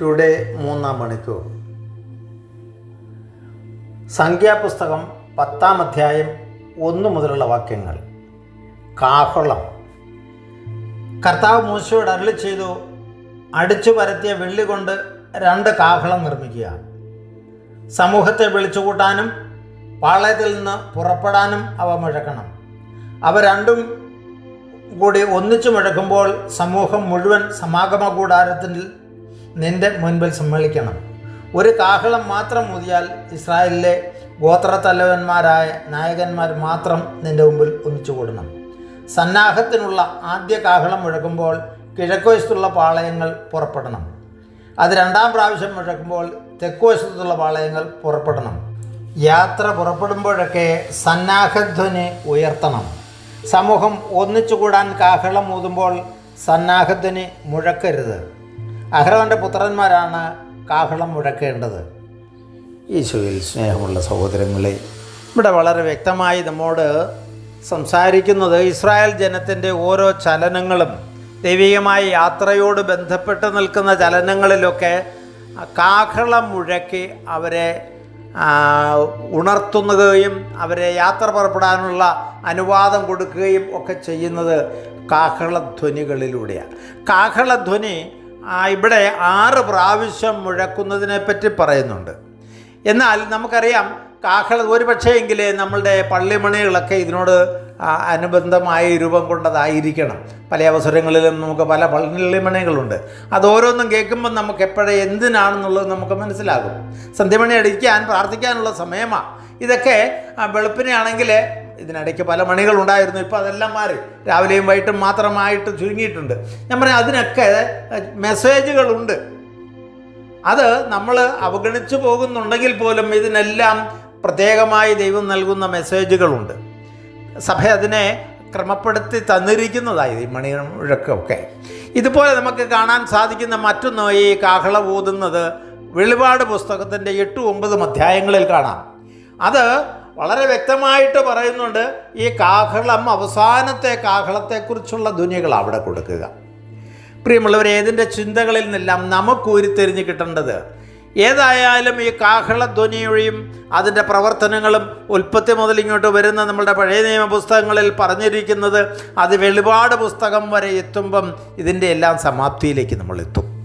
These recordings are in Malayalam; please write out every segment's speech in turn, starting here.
ടുഡേ മൂന്നാം മണിക്കൂർ. സംഖ്യാപുസ്തകം പത്താം അധ്യായം ഒന്ന് മുതലുള്ള വാക്യങ്ങൾ. കാഹളം. കർത്താവ് മൂശയോട് അരുളി ചെയ്തു അടിച്ചു പരത്തിയ വെള്ളി കൊണ്ട് രണ്ട് കാഹളം നിർമ്മിക്കുക. സമൂഹത്തെ വിളിച്ചുകൂട്ടാനും പാളയത്തിൽ നിന്ന് പുറപ്പെടാനും അവ മുഴക്കണം. അവ രണ്ടും കൂടി ഒന്നിച്ചു മുഴക്കുമ്പോൾ സമൂഹം മുഴുവൻ സമാഗമ കൂടാരത്തിൽ നിന്റെ മുൻപിൽ സമ്മേളിക്കണം. ഒരു കാഹളം മാത്രം മുതിയാൽ ഇസ്രായേലിലെ ഗോത്രത്തലവന്മാരായ നായകന്മാർ മാത്രം നിന്റെ മുമ്പിൽ ഒന്നിച്ചു കൂടണം സന്നാഹത്തിനുള്ള ആദ്യ കാഹളം മുഴക്കുമ്പോൾ കിഴക്കുവശത്തുള്ള പാളയങ്ങൾ പുറപ്പെടണം. അത് രണ്ടാം പ്രാവശ്യം മുഴക്കുമ്പോൾ തെക്കുവശത്തുള്ള പാളയങ്ങൾ പുറപ്പെടണം. യാത്ര പുറപ്പെടുമ്പോഴൊക്കെ സന്നാഹധ്വനി ഉയർത്തണം. സമൂഹം ഒന്നിച്ചുകൂടാൻ കാഹളം ഊതുമ്പോൾ സന്നാഹത്തിന് മുഴക്കരുത്. അഹ്റവന്റെ പുത്രന്മാരാണ് കാഹളം മുഴക്കേണ്ടത്. ഈശോയിൽ സ്നേഹമുള്ള സഹോദരങ്ങളെ ഇവിടെ വളരെ വ്യക്തമായി നമ്മോട് സംസാരിക്കുന്നത് ഇസ്രായേൽ ജനത്തിന്റെ ഓരോ ചലനങ്ങളും ദൈവികമായ യാത്രയോട് ബന്ധപ്പെട്ട് നിൽക്കുന്ന ചലനങ്ങളിലൊക്കെ കാഹളം മുഴക്കി അവരെ ഉണർത്തുന്നതുകയും അവരെ യാത്ര പുറപ്പെടാനുള്ള അനുവാദം കൊടുക്കുകയും ഒക്കെ ചെയ്യുന്നത് കാഹളധ്വനികളിലൂടെയാണ്. കാഹളധ്വനി ഇവിടെ ആറ് പ്രാവശ്യം മുഴക്കുന്നതിനെപ്പറ്റി പറയുന്നുണ്ട്. എന്നാൽ നമുക്കറിയാം കാഹള ഒരുപക്ഷേ പക്ഷേയെങ്കിലേ നമ്മളുടെ പള്ളിമണികളൊക്കെ ഇതിനോട് അനുബന്ധമായ രൂപം കൊണ്ടതായിരിക്കണം. പല അവസരങ്ങളിലും നമുക്ക് പല പള്ളിമണികളുണ്ട്. അത് ഓരോന്നും കേൾക്കുമ്പോൾ നമുക്ക് എപ്പോഴേ എന്തിനാണെന്നുള്ളത് നമുക്ക് മനസ്സിലാകും. സന്ധ്യമണി അടിക്കാൻ പ്രാർത്ഥിക്കാനുള്ള സമയമാണ് ഇതൊക്കെ ആ, വെളുപ്പിനെയാണെങ്കിൽ ഇതിനിടയ്ക്ക് പല മണികളുണ്ടായിരുന്നു. ഇപ്പോൾ അതെല്ലാം മാറി. രാവിലെയും വൈകിട്ടും മാത്രമായിട്ട് ചുരുങ്ങിയിട്ടുണ്ട്. ഞാൻ പറയാം അതിനൊക്കെ മെസ്സേജുകളുണ്ട്. അത് നമ്മൾ അവഗണിച്ചു പോകുന്നുണ്ടെങ്കിൽ പോലും ഇതിനെല്ലാം പ്രത്യേകമായി ദൈവം നൽകുന്ന മെസ്സേജുകളുണ്ട്. സഭ അതിനെ ക്രമപ്പെടുത്തി തന്നിരിക്കുന്നതായി ഈ മുഴക്കമൊക്കെ. ഇതുപോലെ നമുക്ക് കാണാൻ സാധിക്കുന്ന മറ്റൊന്ന് ഈ കാഹള ഊതുന്നത് വെളിപാട് പുസ്തകത്തിന്റെ എട്ട് ഒമ്പതും അധ്യായങ്ങളിൽ കാണാം. അത് വളരെ വ്യക്തമായിട്ട് പറയുന്നുണ്ട് ഈ കാഹളം അവസാനത്തെ കാഹളത്തെക്കുറിച്ചുള്ള ധ്വനികൾ അവിടെ കൊടുക്കുക. പ്രിയമുള്ളവർ ഏതിന്റെ ചിന്തകളിൽ നിന്നെല്ലാം നമുക്ക് ഉരുത്തിരിഞ്ഞ് കിട്ടേണ്ടത് ഏതായാലും ഈ കാഹളധ്വനിയുടെയും അതിന്റെ പ്രവർത്തനങ്ങളും ഉൽപ്പത്തി മുതൽ ഇങ്ങോട്ട് വരുന്ന നമ്മുടെ പഴയ നിയമ പുസ്തകങ്ങളിൽ പറഞ്ഞിരിക്കുന്നത് അത് വെളിപാട് പുസ്തകം വരെ എത്തുമ്പം ഇതിന്റെ എല്ലാം സമാപ്തിയിലേക്ക് നമ്മൾ എത്തും.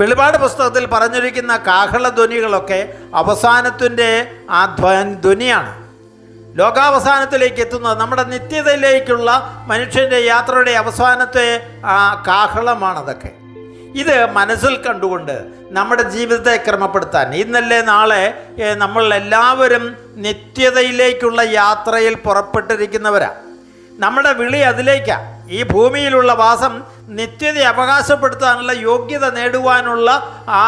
വെളിപാട് പുസ്തകത്തിൽ പറഞ്ഞിരിക്കുന്ന കാഹളധ്വനികളൊക്കെ അവസാനത്തിന്റെ ആ ധ്വ- ധ്വനിയാണ്. ലോകാവസാനത്തിലേക്ക് എത്തുന്നത് നമ്മുടെ നിത്യതയിലേക്കുള്ള മനുഷ്യന്റെ യാത്രയുടെ അവസാനത്തെ ആ കാഹളമാണതൊക്കെ. ഇത് മനസ്സിൽ കണ്ടുകൊണ്ട് നമ്മുടെ ജീവിതത്തെ ക്രമപ്പെടുത്താൻ. ഇന്നല്ലേ നാളെ നമ്മൾ എല്ലാവരും നിത്യതയിലേക്കുള്ള യാത്രയിൽ പുറപ്പെട്ടിരിക്കുന്നവരാണ് നമ്മുടെ വിളി അതിലേക്കാണ് ഈ ഭൂമിയിലുള്ള വാസം നിത്യത അവകാശപ്പെടുത്താനുള്ള യോഗ്യത നേടുവാനുള്ള ആ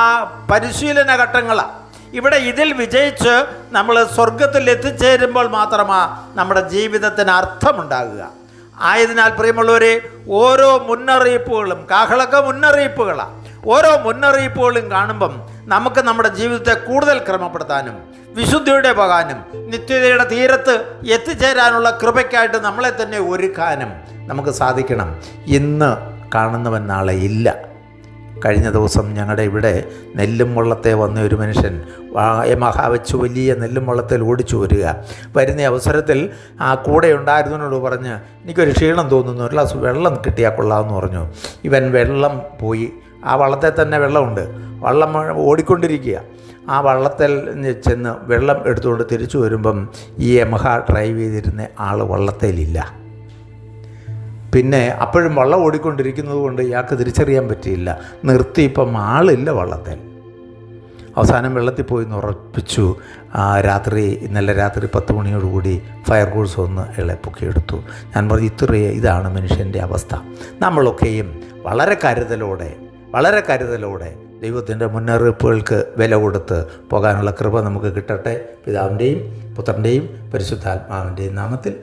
പരിശീലന ഘട്ടങ്ങളാണ് ഇവിടെ ഇതിൽ വിജയിച്ച് നമ്മൾ സ്വർഗത്തിൽ എത്തിച്ചേരുമ്പോൾ മാത്രമാണ് നമ്മുടെ ജീവിതത്തിന് അർത്ഥമുണ്ടാകുക. ആയതിനാൽ പ്രിയമുള്ളവരെ ഓരോ മുന്നറിയിപ്പുകളും കാഹളൊക്കെ മുന്നറിയിപ്പുകളാണ് ഓരോ മുന്നറിയിപ്പുകളും കാണുമ്പം നമുക്ക് നമ്മുടെ ജീവിതത്തെ കൂടുതൽ ക്രമപ്പെടുത്താനും വിശുദ്ധിയുടെ പോകാനും നിത്യതയുടെ തീരത്ത് എത്തിച്ചേരാനുള്ള കൃപയ്ക്കായിട്ട് നമ്മളെ തന്നെ ഒരുക്കാനും നമുക്ക് സാധിക്കണം. ഇന്ന് കാണുന്നവൻ നാളെ ഇല്ല. കഴിഞ്ഞ ദിവസം ഞങ്ങളുടെ ഇവിടെ നെല്ലും വള്ളത്തെ വന്ന ഒരു മനുഷ്യൻ വായ മഹാ വെച്ച് വലിയ നെല്ലും വള്ളത്തിൽ ഓടിച്ചു വരിക. വരുന്ന അവസരത്തിൽ ആ കൂടെ ഉണ്ടായിരുന്നതിനോട് പറഞ്ഞ് എനിക്കൊരു ക്ഷീണം തോന്നുന്നു ഒരു ഗ്ലാസ് വെള്ളം കിട്ടിയാൽ കൊള്ളാമെന്ന് പറഞ്ഞു. ഇവൻ വെള്ളം പോയി. ആ വള്ളത്തെ തന്നെ വെള്ളമുണ്ട്. വള്ളം ഓടിക്കൊണ്ടിരിക്കുക. ആ വള്ളത്തിൽ ചെന്ന് വെള്ളം എടുത്തുകൊണ്ട് തിരിച്ചു വരുമ്പം ഈ യമഹ ഡ്രൈവ് ചെയ്തിരുന്ന ആൾ വള്ളത്തേലില്ല. പിന്നെ അപ്പോഴും വള്ളം ഓടിക്കൊണ്ടിരിക്കുന്നത് കൊണ്ട് ഇയാൾക്ക് തിരിച്ചറിയാൻ പറ്റിയില്ല. നിർത്തി ഇപ്പം ആളില്ല വള്ളത്തിൽ. അവസാനം വെള്ളത്തിൽ പോയി ഉറപ്പിച്ചു. രാത്രി ഇന്നലെ രാത്രി പത്ത് മണിയോടുകൂടി ഫയർ കോഴ്സ് ഒന്ന് ഇളെ പൊക്കിയെടുത്തു ഞാൻ പറഞ്ഞു ഇത്രയേ ഇതാണ് മനുഷ്യന്റെ അവസ്ഥ. നമ്മളൊക്കെയും വളരെ കരുതലോടെ വളരെ കരുതലോടെ ദൈവത്തിന്റെ മുന്നറിയിപ്പുകൾക്ക് വില കൊടുത്ത് പോകാനുള്ള കൃപ നമുക്ക് കിട്ടട്ടെ. പിതാവിന്റെയും പുത്രന്റെയും പരിശുദ്ധാത്മാവിന്റെയും നാമത്തിൽ